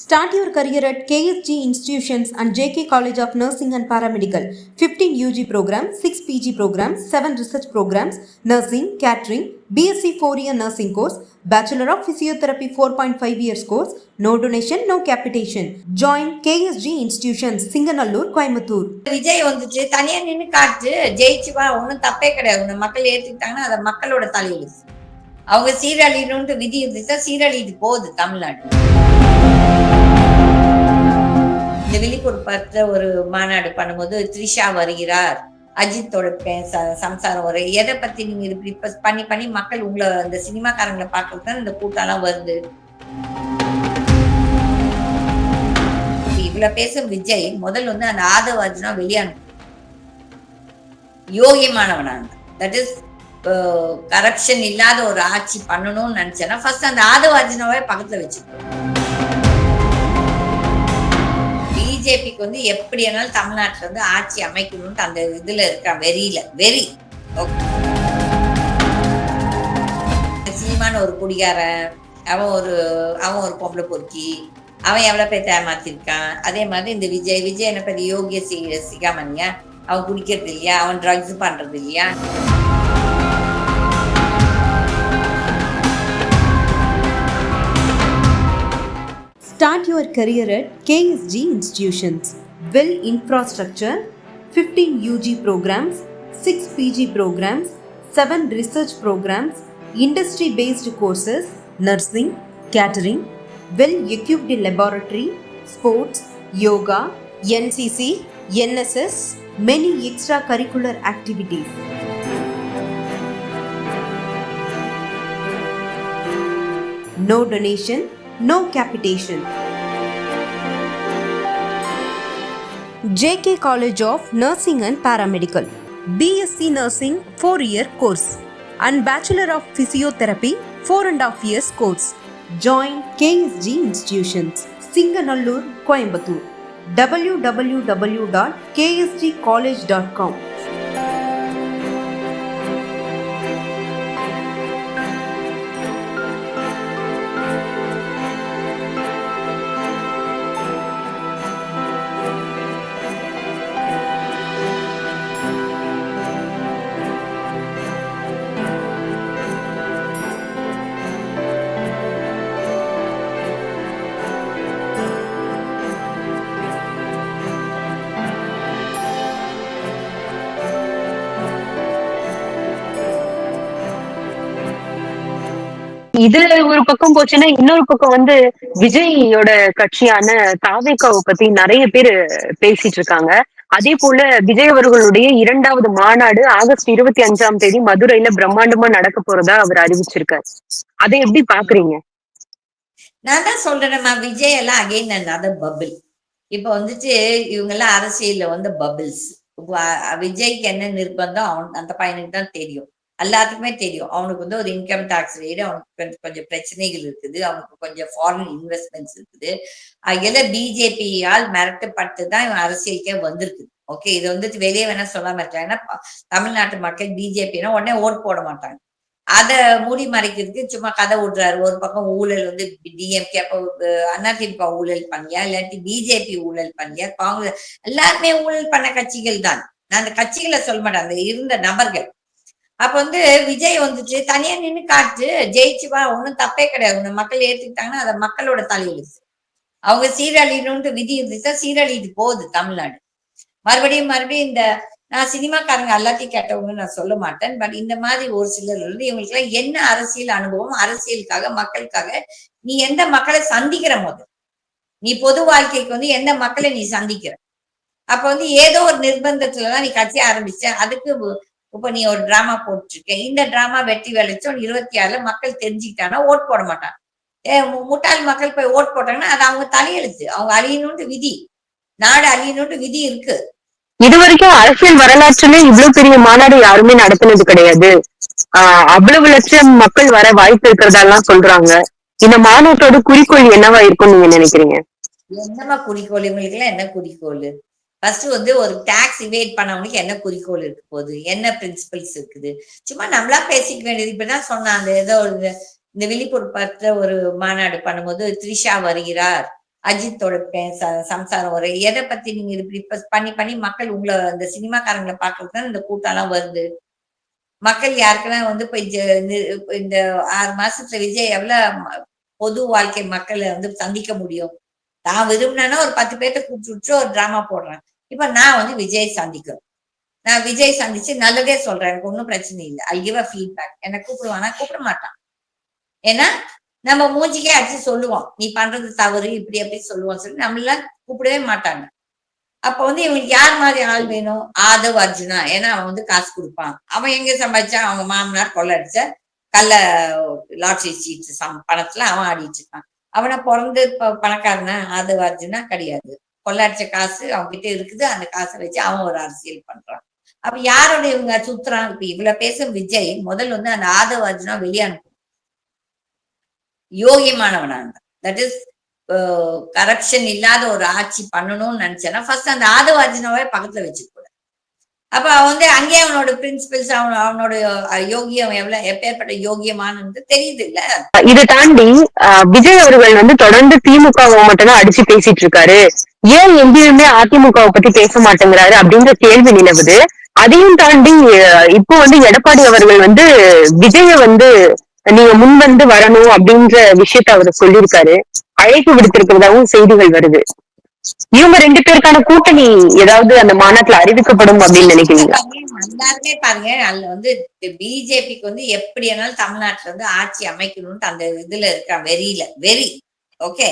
Start your career at KSG Institutions and JK College of Nursing and Paramedical. 15 UG programs, 6 PG programs, 7 research programs, nursing, catering, BSc 4 year nursing course, Bachelor of Physiotherapy 4.5 years course, no donation, no capitation. Join KSG Institutions, Singanallur, Coimbatore. Vijay வந்துச்சு தனியா நின்னு காட்டு ஜெயிச்சு வா ஒண்ணும் தப்பே கிடையாது உன்னை மக்கள் ஏத்துக்கிட்டாங்கன்னா அதை மக்களோட தலையெழுத்து அவங்க சீரழியணும்னு விதி இருந்துச்சா சீரழிட்டு போகுது தமிழ்நாடு இந்த விழிப்புணர்வு ஒரு மாநாடு பண்ணும்போது த்ரிஷா வருகிறார். அஜித்தோட பே- சம்சாரம் வரும் எதை பத்தி நீங்க இது இப்படி இப்ப பண்ணி பண்ணி மக்கள் உங்களை அந்த சினிமாக்காரங்களை பார்க்கறது தான் இந்த கூட்டம்லாம் வருது? இவ்வளவு பேசும் விஜய் முதல் வந்து அந்த ஆதவ அர்ஜுனா வெளியான யோகியமானவனா தட் இஸ் கரப்ஷன் இல்லாத ஒரு ஆட்சி பண்ணணும்னு நினைச்சேன்னா ஃபர்ஸ்ட் அந்த ஆதவ அர்ஜுனாவே பக்கத்துல வச்சுக்கோ பிஜேபிக்கு வந்து எப்படி வேணாலும் தமிழ்நாட்டுல வந்து ஆட்சி அமைக்கணும்னு அந்த இதுல இருக்க வெறியில. வெறி. சீமான ஒரு குடிகாரன் அவன் ஒரு அவன் ஒரு பொம்பளை பொறுக்கி அவன் எவ்வளோ பேர் ஏமாத்திருக்கான்? அதே மாதிரி இந்த விஜய் விஜய் என்ன பெரிய யோகிய சி சிகாமணியா அவன் குடிக்கிறது இல்லையா? அவன் ட்ரக்ஸ் பண்றது இல்லையா? Start your career at KSG Institutions. Well infrastructure, 15 UG programs, 6 PG programs, 7 research programs, industry based courses, nursing, catering, well equipped laboratory, sports, yoga, NCC, NSS, many extracurricular activities. No donation, no capitation. JK College of Nursing and Paramedical. BSc Nursing 4 year course and Bachelor of Physiotherapy 4 and a half years course. Join KSG Institutions, Singanallur, Coimbatore. www.ksgcollege.com இது ஒரு பக்கம் போச்சுன்னா இன்னொரு பக்கம் வந்து விஜயோட கட்சியான தாவேக்காவை பத்தி நிறைய பேர் பேசிட்டு இருக்காங்க. அதே போல விஜய் அவர்களுடைய இரண்டாவது மாநாடு ஆகஸ்ட் இருபத்தி அஞ்சாம் தேதி மதுரையில பிரம்மாண்டமா நடக்க போறதா அவர் அறிவிச்சிருக்காரு. அதை எப்படி பாக்குறீங்க? நான் தான் சொல்றேன்மா விஜய் எல்லாம் அகைன் another பபிள் இப்ப வந்துட்டு இவங்க எல்லாம் அரசியல்ல வந்து பபிள்ஸ் விஜய்க்கு என்ன நிர்பந்தம்? அவன் அந்த பையனுக்கு தான் தெரியும். எல்லாத்துக்குமே தெரியும். அவனுக்கு வந்து ஒரு இன்கம் டாக்ஸ் ரேடு அவனுக்கு கொஞ்சம் கொஞ்சம் பிரச்சனைகள் இருக்குது. அவனுக்கு கொஞ்சம் ஃபாரின் இன்வெஸ்ட்மெண்ட்ஸ் இருக்குது. அதெல்லாம் பிஜேபியால் மிரட்டப்பட்டு தான் இவன் அரசியலுக்கே வந்திருக்குது. ஓகே இது வந்துட்டு வெளியே வேணா சொல்லாம இருக்காங்க ஏன்னா தமிழ்நாட்டு மக்கள் பிஜேபினா உடனே ஓட் போட மாட்டாங்க. அதை மூடி மறைக்கிறதுக்கு சும்மா கதை விடுறாரு ஒரு பக்கம் ஊழல் வந்து டிஎம்கே அப்போ அதிமுக ஊழல் பண்ணியா? இல்லாட்டி பிஜேபி ஊழல் பண்ணியா? காங்கிரஸ் எல்லாருமே ஊழல் பண்ண கட்சிகள் தான். நான் அந்த கட்சிகளை சொல்ல மாட்டேன். அந்த இருந்த நபர்கள் அப்ப வந்து விஜய் வந்துச்சு. தனியா நின்னு காட்டு ஜெயிச்சு வா. ஒன்னும் தப்பே கிடையாது. உன்னை மக்கள் ஏத்துக்கிட்டாங்கன்னா அதை மக்களோட தலையெழுத்து அவங்க சீரழியணும்ட்டு விதி இருந்துச்சா சீரழிட்டு போகுது தமிழ்நாடு. மறுபடியும் மறுபடியும் இந்த நான் சினிமாக்காரங்க எல்லாத்தையும் கேட்டவங்க நான் சொல்ல மாட்டேன். பட் இந்த மாதிரி ஒரு சிலர் வந்து இவங்களுக்குலாம் என்ன அரசியல் அனுபவம் அரசியலுக்காக மக்களுக்காக நீ எந்த மக்களை சந்திக்கிற போது நீ பொது வாழ்க்கைக்கு வந்து எந்த மக்களை நீ சந்திக்கிற? அப்ப வந்து ஏதோ ஒரு நிர்பந்தத்துலதான் நீ கட்சி ஆரம்பிச்ச. அதுக்கு இப்ப நீ ஒரு டிராமா போட்டுருக்க. இந்த டிராமா வெற்றி விளைச்சோம் இருபத்தி ஆறுல மக்கள் தெரிஞ்சுக்கிட்டாங்கன்னா ஓட் போட மாட்டாங்க ஏ மு- முட்டாள் மக்கள் போய் ஓட் போட்டாங்கன்னா அது அவங்க தலையெழுத்து. அவங்க அழியணும்னு விதி. நாடு அழியணும்னு விதி இருக்கு. இது வரைக்கும் அரசியல் வரலாற்றுல இவ்வளவு பெரிய மாநாடு யாருமே நடத்தினது கிடையாது. ஆஹ் அவ்வளவு லட்சம் மக்கள் வர வாய்ப்பு இருக்கிறதெல்லாம் சொல்றாங்க. இந்த மாநாட்டோட குறிக்கோள் என்னவா இருக்கும்னு நீங்க நினைக்கிறீங்க? என்னமா குறிக்கோள்? இவங்களுக்கு எல்லாம் என்ன குறிக்கோள்? ஃபர்ஸ்ட் வந்து ஒரு டாக்ஸ் இவேட் பண்ணவங்களுக்கு என்ன குறிக்கோள் இருக்கு போகுது? என்ன பிரின்சிபல்ஸ் இருக்குது? சும்மா நம்மளா பேசிக்க வேண்டியது. இப்படிதான் சொன்னாங்க ஏதோ ஒரு இந்த விழிப்புணர்வு ஒரு மாநாடு பண்ணும்போது த்ரிஷா வருகிறார். அஜித்தோட பே- சம்சாரம் ஒரு எதை பத்தி நீங்க இப்படி இப்ப பண்ணி பண்ணி மக்கள் உங்களை அந்த சினிமாக்காரங்களை பார்க்கறது தான் இந்த கூட்டம்லாம் வருது. மக்கள் யாருக்குன்னா வந்து இப்ப இந்த- இந்த- இந்த ஆறு மாசத்துல விஜய் எவ்வளவு பொது வாழ்க்கை மக்களை வந்து சந்திக்க முடியும்? நான் விரும்பினேன்னா ஒரு பத்து பேர்த்த கூப்பிட்டு ஒரு டிராமா போடுறேன். இப்ப நான் வந்து விஜய் சந்திக்கிறேன் நான் விஜய் சந்திச்சு நல்லதே சொல்றேன். எனக்கு ஒன்றும் பிரச்சனை இல்லை. ஐ கிவ் அ ஃபீட்பேக் என்ன கூப்பிடுவானா? கூப்பிட மாட்டான். ஏன்னா நம்ம மூஞ்சிக்கே அடிச்சு சொல்லுவோம். நீ பண்றது தவறு இப்படி அப்படி சொல்லுவோம் சொல்லி நம்மள கூப்பிடவே மாட்டாங்க. அப்ப வந்து இவங்களுக்கு யார் மாதிரி ஆள் வேணும்? ஆதவ் அர்ஜுனா. ஏன்னா அவன் வந்து காசு கொடுப்பான். அவன் எங்க சம்பாதிச்சான் அவங்க மாமனார் கொள்ளடிச்ச கல்ல லாட்ரி சீட்டு சம் பணத்துல அவன் ஆடிட்டு இருக்கான் அவனை பிறந்து இப்போ பணக்காரனா அது அர்ஜுனா கிடையாது. கொள்ளடிச்ச காசு அவங்ககிட்ட இருக்குது அந்த காசை வச்சு அவன் ஒரு அரசியல் பண்றான். அப்ப யாரோட இவங்க சுத்துறான்? இப்ப இவ்வளவு பேசும் விஜய் முதல் வந்து அந்த ஆதவ அர்ஜுனா வெளியே யோகியமானவனா தட் இஸ் கரப்ஷன் இல்லாத ஒரு ஆட்சி பண்ணணும்னு நினைச்சேன்னா ஃபர்ஸ்ட் அந்த ஆதவ அர்ஜுனாவே பக்கத்துல வச்சுக்கோ. அப்ப அவன் வந்து அங்கேயே அவனோட பிரின்சிபல்ஸ் அவன் அவனோட யோகியம் எவ்வளவு எப்பேற்பட்ட யோகியமானது தெரியுது இல்ல? இதை தாண்டி ஆஹ், விஜய் அவர்கள் வந்து தொடர்ந்து திமுகவை மட்டும்தான் அடிச்சு பேசிட்டு இருக்காரு. ஏன் எங்கேயுமே அதிமுகவை பத்தி பேச மாட்டேங்கிறாரு அப்படின்ற கேள்வி நிலவுது. அதையும் தாண்டி இப்போ வந்து எடப்பாடி அவர்கள் வந்து விஜய வந்து நீங்க முன் வந்து வரணும் அப்படின்ற விஷயத்த அவர் சொல்லியிருக்காரு. அழைப்பு விடுத்திருக்கிறதாவும் செய்திகள் வருது. இவங்க ரெண்டு பேருக்கான கூட்டணி ஏதாவது அந்த மாநாட்டுல அறிவிக்கப்படும் அப்படின்னு நினைக்கிறீங்களா எல்லாருமே பாருங்க அதுல வந்து பிஜேபிக்கு வந்து எப்படி ஆனாலும் தமிழ்நாட்டுல வந்து ஆட்சி அமைக்கணும்னு அந்த இதுல இருக்கான் வெறியில வெறி. ஓகே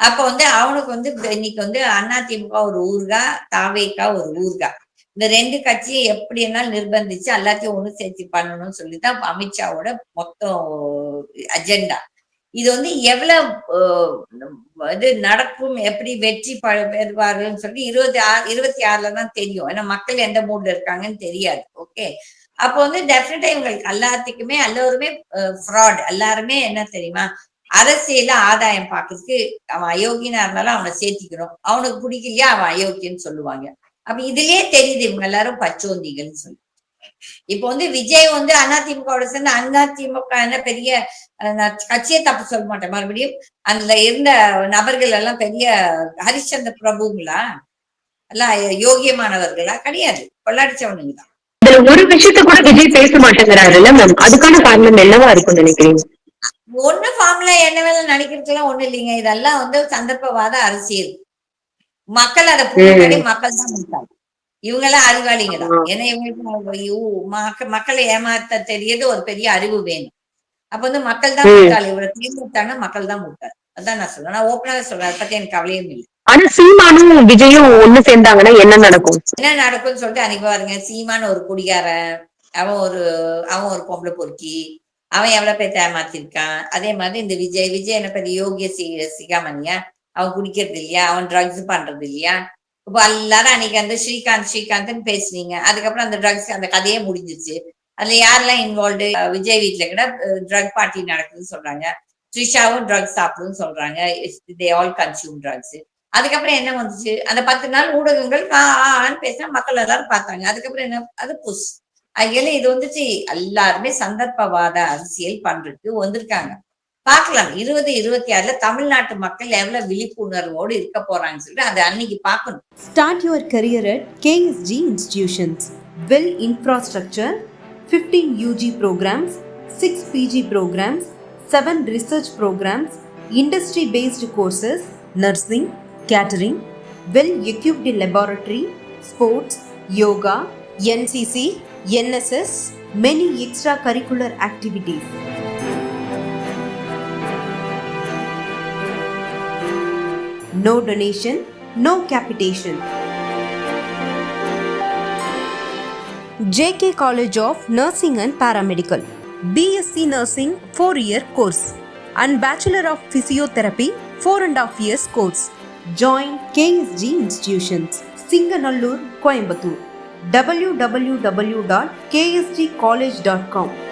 அப்ப வந்து அவனுக்கு வந்து இன்னைக்கு வந்து அதிமுக ஒரு ஊர்கா தாவேக்கா ஒரு ஊர்கா. இந்த ரெண்டு கட்சியை எப்படி என்னாலும் நிர்பந்திச்சு எல்லாத்தையும் ஒண்ணு சேர்த்து பண்ணணும்னு சொல்லிதான் அமித்ஷாவோட மொத்தம் அஜெண்டா இது வந்து எவ்வளவு இது நடக்கும் எப்படி வெற்றி பெறுவார்கள் பெறுவார்கள்னு சொல்லி இருபத்தி ஆறு இருபத்தி ஆறுல தான் தெரியும். ஏன்னா மக்கள் எந்த மூட்ல இருக்காங்கன்னு தெரியாது. ஓகே. அப்போ வந்து டெஃபினட்டா இவங்களுக்கு எல்லாத்துக்குமே எல்லாருமே ஃப்ராட் எல்லாருமே என்ன தெரியுமா? அரசியல ஆதாயம் பார்க்கறதுக்கு அவன் அயோக்கியனா இருந்தாலும் அவனை சேர்த்திக்கணும். அவனுக்கு பிடிக்கலையா? அவன் அயோக்கியன்னு சொல்லுவாங்க. அப்ப இதுலயே தெரியுது இவங்க எல்லாரும் பச்சோந்திகள்னு சொல்லி. இப்போ வந்து விஜய் வந்து அதிமுகவோட சேர்ந்து அதிமுக பெரிய கட்சியே தப்பு சொல்ல மாட்டேன். மறுபடியும் அதுல இருந்த நபர்கள் எல்லாம் பெரிய ஹரிச்சந்திர பிரபுங்களா? எல்லாம் யோகியமானவர்களா? கிடையாது. கொள்ளாடிச்சவனுங்க தான். இதுல ஒரு விஷயத்த கூட விஜய் பேச மாட்டேங்கிறாருல்ல மேம் அதுக்கான காரணம் என்னவா இருக்கும்னு நினைக்கிறீங்க? ஒண்ணு ஃபார்ம்ல என்ன வேலை நடிக்கிறதுலாம் ஒண்ணு இல்லைங்க. இதெல்லாம் வந்து சந்தர்ப்பவாத அரசியல். மக்கள் அதை மக்கள் தான் முட்டாள் இவங்க எல்லாம் அறிவாளிங்க தான் ஏன்னா இவங்களுக்கு இவ- மக்க- மக்களை ஏமாத்த தெரியது ஒரு பெரிய அறிவு வேணும். அப்ப வந்து மக்கள் தான். முட்டாள் இவரை தேர்ந்தெடுத்தாங்கன்னா மக்கள் தான் முட்டாள் அதான் நான் சொல்றேன். நான் ஓப்பனாக சொல்றேன். அதை பத்தி எனக்கு கவலையும் இல்லை. ஆனா சீமானும் விஜயும் ஒண்ணு சேர்ந்தாங்கன்னா என்ன நடக்கும்? என்ன நடக்கும்னு சொல்லிட்டு அன்னைக்கு பாருங்க சீமான் ஒரு குடிகாரன். அவன் ஒரு அவன் ஒரு பொம்பளை பொறுக்கி. அவன் எவ்வளவு பேர் ஏமாத்திருக்கான்? அதே மாதிரி இந்த விஜய் விஜய் என்ன பெரிய யோகிய சிகாமணியா? அவன் குடிக்கிறது இல்லையா? அவன் ட்ரக்ஸ் பண்றது இல்லையா? இப்போ எல்லாரும் அன்னைக்கு அந்த ஸ்ரீகாந்த் ஸ்ரீகாந்த்னு பேசுனீங்க. அதுக்கப்புறம் அந்த ட்ரக்ஸ் அந்த கதையே முடிஞ்சிச்சு அதுல யாரெல்லாம் இன்வால்வ்டு விஜய் வீட்ல கூட ட்ரக் பார்ட்டி நடக்குதுன்னு சொல்றாங்க. த்ரிஷாவும் ட்ரக்ஸ் சாப்பிடுன்னு சொல்றாங்க. தே ஆல் கன்சியூம் ட்ரக்ஸ் அதுக்கப்புறம் என்ன வந்துச்சு? அந்த பத்து நாள் ஊடகங்கள் ஆ ஆ, ஆன்னு பேசினா மக்கள் எல்லாரும் பார்த்தாங்க. அதுக்கப்புறம் என்ன? அது புஷ். அதனால இது வந்துச்சு. எல்லாருமே சந்தர்ப்பவாத அரசியல் பண்றதுக்கு வந்திருக்காங்க. பார்க்கலாம் இருபது இருபத்தி ஆறுல தமிழ்நாட்டு மக்கள் எவ்வளவு விழிப்புணர்வோடு இருக்க போறாங்கன்னு சொல்லிட்டு அதை அன்னைக்கு பார்க்கணும் start your career at KSG institutions well infrastructure fifteen UG programmes six PG programmes seven research programmes industry based courses nursing catering well equipped laboratory sports yoga NCC NSS many extra curricular activities No donation, no capitation. JK College of Nursing and Paramedical. BSc Nursing 4 year course and Bachelor of Physiotherapy 4 and a half years course. Join KSG Institutions, Singanallur, Coimbatore. www.ksgcollege.com